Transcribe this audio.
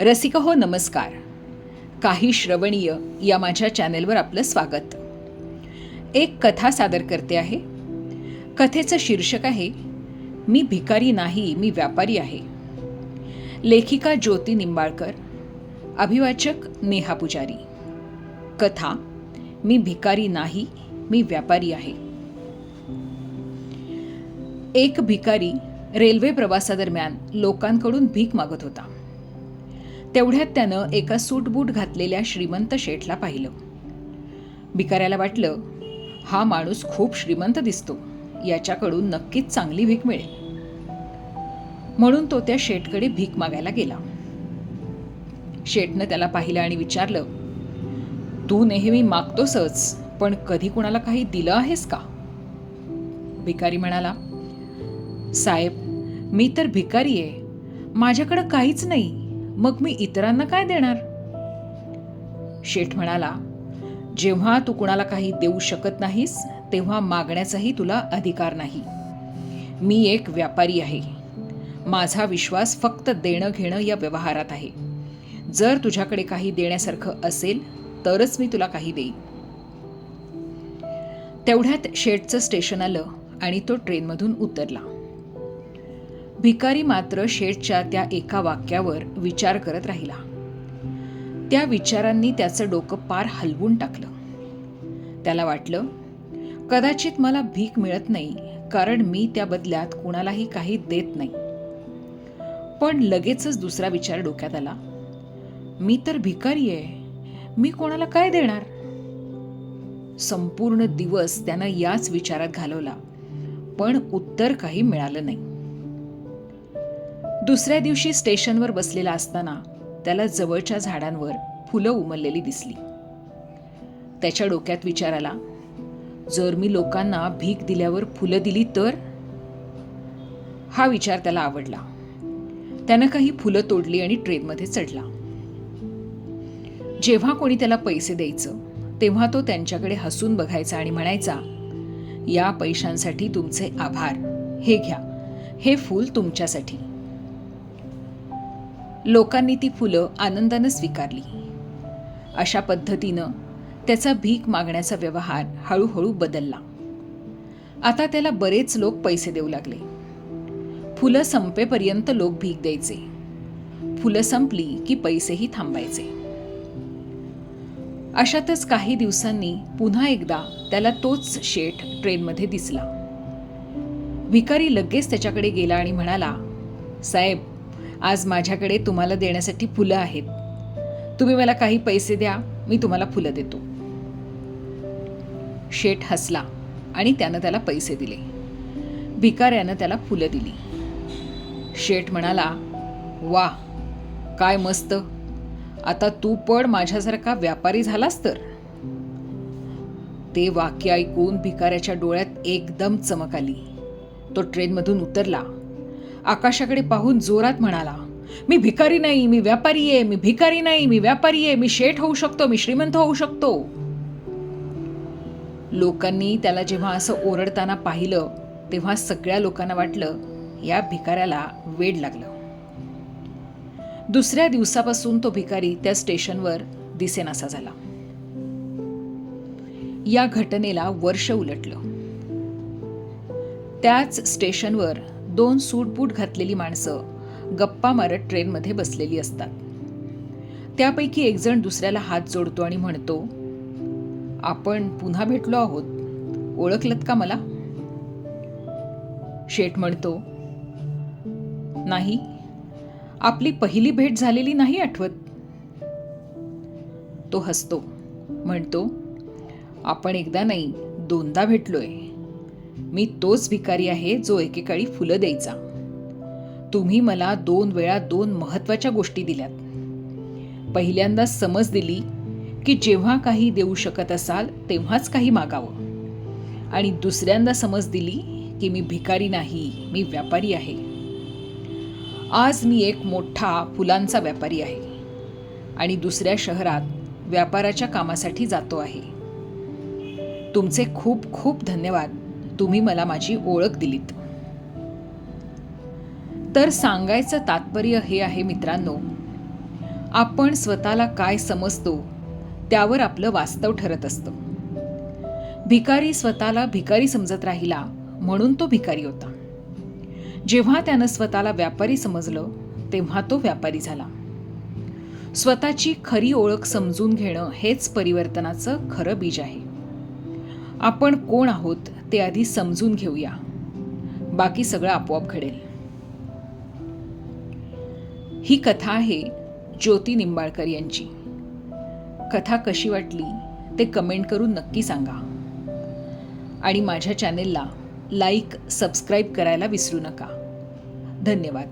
रसिक हो नमस्कार. काही श्रवणीय या माझ्या चॅनेलवर आपलं स्वागत. एक कथा सादर करते आहे. कथेचं शीर्षक आहे मी भिकारी नाही मी व्यापारी आहे. लेखिका ज्योती निंबाळकर अभिवाचक नेहा पुजारी. कथा मी भिकारी नाही मी व्यापारी आहे. एक भिकारी रेल्वे प्रवासादरम्यान लोकांकडून भीक मागत होता. तेवढ्यात त्यानं एका सूटबूट घातलेल्या श्रीमंत शेठला पाहिलं. भिकाऱ्याला वाटलं हा माणूस खूप श्रीमंत दिसतो. याच्याकडून नक्कीच चांगली भीक मिळेल. म्हणून तो त्या शेठकडे भीक मागायला गेला. शेठनं त्याला पाहिलं आणि विचारलं तू नेहमी मागतोसच पण कधी कुणाला काही दिलं आहेस का? भिकारी म्हणाला साहेब मी तर भिकारी आहे. माझ्याकडं काहीच नाही. मग मी इतरांना काय देणार? शेठ म्हणाला जेव्हा तू कुणाला काही देऊ शकत नाहीस तेव्हा मागण्याचाही तुला अधिकार नाही. मी एक व्यापारी आहे. माझा विश्वास फक्त देणं घेणं या व्यवहारात आहे. जर तुझ्याकडे काही देण्यासारखं असेल तरच मी तुला काही देईन. तेवढ्यात शेठचं स्टेशन आलं आणि तो ट्रेनमधून उतरला. भिकारी मात्र शेठच्या त्या एका वाक्यावर विचार करत राहिला. त्या विचारांनी त्याचं डोकं पार हलवून टाकलं. त्याला वाटलं कदाचित मला भीक मिळत नाही कारण मी त्या बदल्यात कुणालाही काही देत नाही. पण लगेचच दुसरा विचार डोक्यात आला. मी तर भिकारी आहे मी कोणाला काय देणार? संपूर्ण दिवस त्यानं याच विचारात घालवला पण उत्तर काही मिळालं नाही. दुसऱ्या दिवशी स्टेशनवर बसलेला असताना त्याला जवळच्या झाडांवर फुलं उमललेली दिसली. त्याच्या डोक्यात विचार आला जर मी लोकांना भीक दिल्यावर फुलं दिली तर? हा विचार त्याला आवडला. त्यानं काही फुलं तोडली आणि ट्रेनमध्ये चढला. जेव्हा कोणी त्याला पैसे द्यायचं तेव्हा तो त्यांच्याकडे हसून बघायचा आणि म्हणायचा या पैशांसाठी तुमचे आभार. हे घ्या. हे फूल तुमच्यासाठी. लोकांनी ती फुलं आनंदानं स्वीकारली. अशा पद्धतीनं त्याचा भीक मागण्याचा व्यवहार हळूहळू बदलला. आता त्याला बरेच लोक पैसे देऊ लागले. फुलं संपेपर्यंत लोक भीक द्यायचे. फुलं संपली की पैसेही थांबायचे. अशातच काही दिवसांनी पुन्हा एकदा त्याला तोच शेठ ट्रेनमध्ये दिसला. भिकारी लगेच त्याच्याकडे गेला आणि म्हणाला साहेब आज माझ्याकडे तुम्हाला देण्यासाठी फुलं आहेत. तुम्ही मला काही पैसे द्या मी तुम्हाला फुलं देतो. शेठ हसला आणि त्यानं त्याला पैसे दिले. भिकाऱ्यानं त्याला फुलं दिली. शेठ म्हणाला वा काय मस्त. आता तू पण माझ्यासारखा व्यापारी झालास तर. ते वाक्य ऐकून भिकाऱ्याच्या डोळ्यात एकदम चमक आली. तो ट्रेनमधून उतरला. आकाशाकडे पाहून जोरात म्हणाला मी भिकारी नाही मी व्यापारी आहे मी भिकारी नाही मी व्यापारी आहे मी शेठ होऊ शकतो मी श्रीमंत होऊ शकतो. लोकांनी त्याला जेव्हा असं ओरडताना पाहिलं तेव्हा सगळ्या लोकांना वाटलं या भिकाऱ्याला वेड लागलं. दुसऱ्या दिवसापासून तो भिकारी त्या स्टेशनवर दिसेनासा झाला. या घटनेला वर्ष उलटलं. त्याच स्टेशनवर दोन सूटबूट घातलेली माणसं गप्पा मारत ट्रेनमध्ये बसलेली असतात. त्यापैकी एकजण दुसऱ्याला हात जोडतो आणि म्हणतो आपण पुन्हा भेटलो आहोत. ओळखलत का मला? शेठ म्हणतो नाही. आपली पहिली भेट झालेली नाही आठवत. तो हसतो म्हणतो आपण एकदा नाही दोनदा भेटलोय. मी तोच भिकारी आहे जो एकेकाळी फुलं द्यायचा. तुम्ही मला दोन वेळा दोन महत्त्वाच्या गोष्टी दिल्यात. पहिल्यांदा समज दिली की जेव्हा काही देऊ शकत असाल तेव्हाच काही मागावं. आणि दुसऱ्यांदा समज दिली की मी भिकारी नाही मी व्यापारी आहे. आज मी एक मोठा फुलांचा व्यापारी आहे. आणि दुसऱ्या शहरात व्यापाराच्या कामासाठी जातो आहे. तुमचे खूप खूप धन्यवाद. तुम्ही मला माझी ओळख दिलीत. तर सांगायचं तात्पर्य हे आहे मित्रांनो आपण स्वतःला काय समजतो त्यावर आपलं वास्तव ठरत असतं. भिकारी स्वतःला भिकारी समजत राहिला म्हणून तो भिकारी होता. जेव्हा त्यानं स्वतःला व्यापारी समजलं तेव्हा तो व्यापारी झाला. स्वतःची खरी ओळख समजून घेणं हेच परिवर्तनाचं खरं बीज आहे. आपण कोण आहोत ते आधी समजून घेऊया. बाकी सगळं आपोआप घडेल. ही कथा आहे ज्योती निंबाळकर यांची. कथा कशी वाटली ते कमेंट करून नक्की सांगा. आणि माझ्या चॅनेलला लाईक सबस्क्राईब करायला विसरू नका. धन्यवाद.